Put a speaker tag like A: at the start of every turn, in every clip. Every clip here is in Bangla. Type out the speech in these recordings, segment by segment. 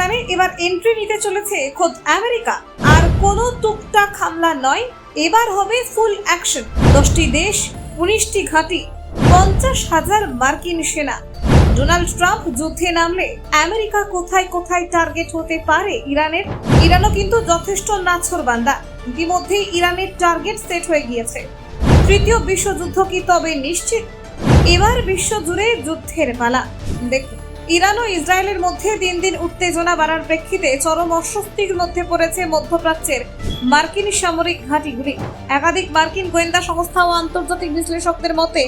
A: ময়দানে এবার এন্ট্রি নিতে চলেছে খোদ আমেরিকা। আর কোনো টুকটাক হামলা নয়, এবার হবে ফুল অ্যাকশন দশটি দেশ, উনিশটি ঘাঁটি, পঞ্চাশ হাজার মার্কিন সেনা। ডোনাল্ড ট্রাম্প যুদ্ধে নামলে আমেরিকা কোথায় কোথায় টার্গেট হতে পারে ইরানের? ইরানও কিন্তু যথেষ্ট নাছর বান্দা। ইতিমধ্যেই ইরানের টার্গেট সেট হয়ে গিয়েছে। তৃতীয় বিশ্বযুদ্ধ কি তবে নিশ্চিত? এবার বিশ্বজুড়ে যুদ্ধের পালা। দেখুন। ইরান ও ইসরায়েলের মধ্যে দিন দিন উত্তেজনা বাড়ার প্রেক্ষিতে চরম অস্বস্তির মধ্যে পড়েছে মধ্যপ্রাচ্যের মার্কিন সামরিক ঘাঁটিগুলি। একাধিক মার্কিন গোয়েন্দা সংস্থা ও আন্তর্জাতিক বিশ্লেষকদের মতে,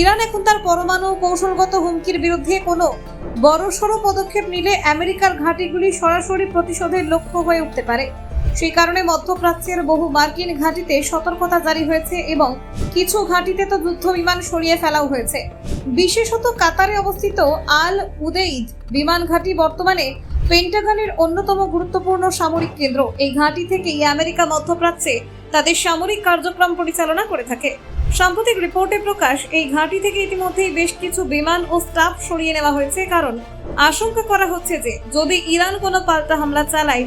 A: ইরান এখন তার পরমাণু কৌশলগত হুমকির বিরুদ্ধে কোনো বড়সড় পদক্ষেপ নিলে আমেরিকার ঘাঁটিগুলি সরাসরি প্রতিশোধের লক্ষ্য হয়ে উঠতে পারে। সেই কারণে মধ্যপ্রাচ্যের বহু মার্কিন ঘাঁটিতে সতর্কতা জারি হয়েছে এবং কিছু ঘাঁটিতে তো যুদ্ধ বিমান সরিয়ে ফেলাও হয়েছে। বিশেষত কাতারে অবস্থিত আল উদেইদ বিমান ঘাঁটি বর্তমানে পেন্টাগনের অন্যতম গুরুত্বপূর্ণ সামরিক কেন্দ্র। এই ঘাঁটি থেকেই আমেরিকা মধ্যপ্রাচ্যে তাদের সামরিক কার্যক্রম পরিচালনা করে থাকে। সাম্প্রতিক রিপোর্টে প্রকাশ, এই ঘাঁটি থেকে ইতিমধ্যেই বেশ কিছু বিমান ও স্টাফ সরিয়ে নেওয়া হয়েছে। কারণ আশঙ্কা করা হচ্ছে যে, যদি ইরান কোনো পাল্টা হামলা চালায়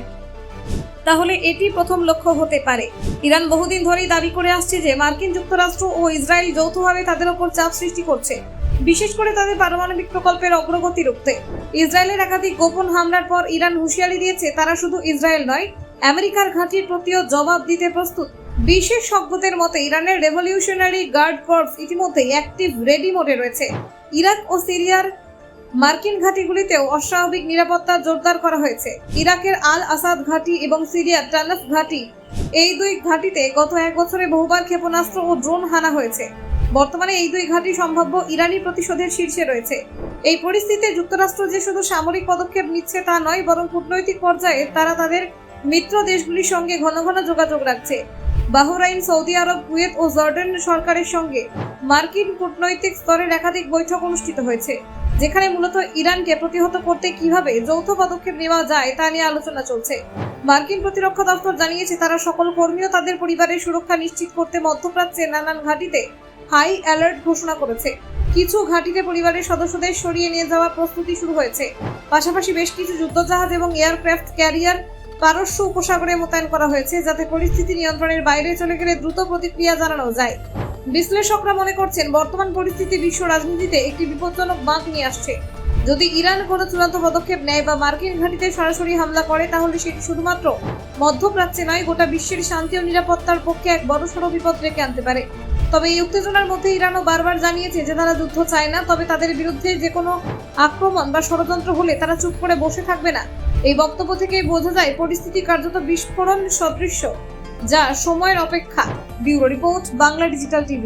A: তাহলে এটি প্রথম লক্ষ্য হতে পারে। ইরান বহুদিন ধরেই দাবি করে আসছে যে মার্কিন যুক্তরাষ্ট্র ও ইসরায়েল যৌথভাবে তাদের ওপর চাপ সৃষ্টি করছে, বিশেষ করে তাদের পারমাণবিক প্রকল্পের অগ্রগতি রুখতে। ইসরায়েলের একাধিক গোপন হামলার পর ইরান হুঁশিয়ারি দিয়েছে, তারা শুধু ইসরায়েল নয়, আমেরিকার ঘাঁটির প্রতিও জবাব দিতে প্রস্তুত। বিশেষজ্ঞদের মতে, ইরানের রেভলিউশনারি গার্ড কর্পস ইতিমধ্যেই অ্যাক্টিভ রেডি মোডে রয়েছে। ইরাক ও সিরিয়ার মার্কিন ঘাঁটিগুলিতেও অস্বাভাবিক নিরাপত্তা জোরদার করা হয়েছে। ইরাকের আল আসাদ ঘাঁটি এবং সিরিয়ার টানফ ঘাঁটি এই দুই ঘাঁটিতে গত এক বছরে বহুবার ক্ষেপণাস্ত্র ও ড্রোন হানা হয়েছে। বর্তমানে এই দুই ঘাঁটি সম্ভাব্য ইরানি প্রতিশোধের শীর্ষে রয়েছে। এই পরিস্থিতিতে যুক্তরাষ্ট্র যে শুধু সামরিক পদক্ষেপ নিচ্ছে তা নয়, বরং কূটনৈতিক পর্যায়ে তারা তাদের মিত্র দেশগুলির সঙ্গে ঘন ঘন যোগাযোগ রাখছে। বাহরাইন, সৌদি আরব, কুয়েত ও জর্ডান সরকারের সঙ্গে মার্কিন কূটনৈতিক স্তরের একাধিক বৈঠক অনুষ্ঠিত হয়েছে। যেখানে মূলত ইরানকে প্রতিহত করতে কীভাবে যৌথ পদক্ষেপ নেওয়া যায় তা নিয়ে আলোচনা চলছে। মার্কিন প্রতিরক্ষা দপ্তর জানিয়েছে তারা সকল কর্মী তাদের পরিবারের সুরক্ষা নিশ্চিত করতে মধ্যপ্রাচ্যের নানান ঘাঁটিতে হাই অ্যালার্ট ঘোষণা করেছে। কিছু ঘাঁটিতে পরিবারের সদস্যদের সরিয়ে নিয়ে যাওয়ার প্রস্তুতি শুরু হয়েছে। পাশাপাশি বেশ কিছু যুদ্ধজাহাজ এবং এয়ারক্রাফট ক্যারিয়ার পারস্য উপসাগরে মোতায়েন করা হয়েছে, যাতে পরিস্থিতি নিয়ন্ত্রণের বাইরে চলে গেলে দ্রুত প্রতিক্রিয়া জানানো যায়। বিশ্লেষকরা মনে করছেন, বর্তমান পরিস্থিতি বিশ্ব রাজনীতিতে একটি বিপজ্জনক বাঁক নিয়ে আসছে। যদি ইরান কোনো চূড়ান্ত পদক্ষেপ নেয় বা মার্কিন ঘাঁটিতে সরাসরি হামলা করে, তাহলে সেটি শুধুমাত্র মধ্যপ্রাচ্যে নয়, গোটা বিশ্বের শান্তি ও নিরাপত্তার পক্ষে এক বড়সড় বিপদ রেখে আনতে পারে। তবে এই উত্তেজনার মধ্যে ইরানও বারবার জানিয়েছে যে তারা যুদ্ধ চায় না, তবে তাদের বিরুদ্ধে যে কোনো আক্রমণ বা ষড়যন্ত্র হলে তারা চুপ করে বসে থাকবে না। এই বক্তব্য থেকেই বোঝা যায়, পরিস্থিতি কার্যত বিস্ফোরণ সদৃশ্য। যা সময়ের অপেক্ষা bureau report Bangla digital TV.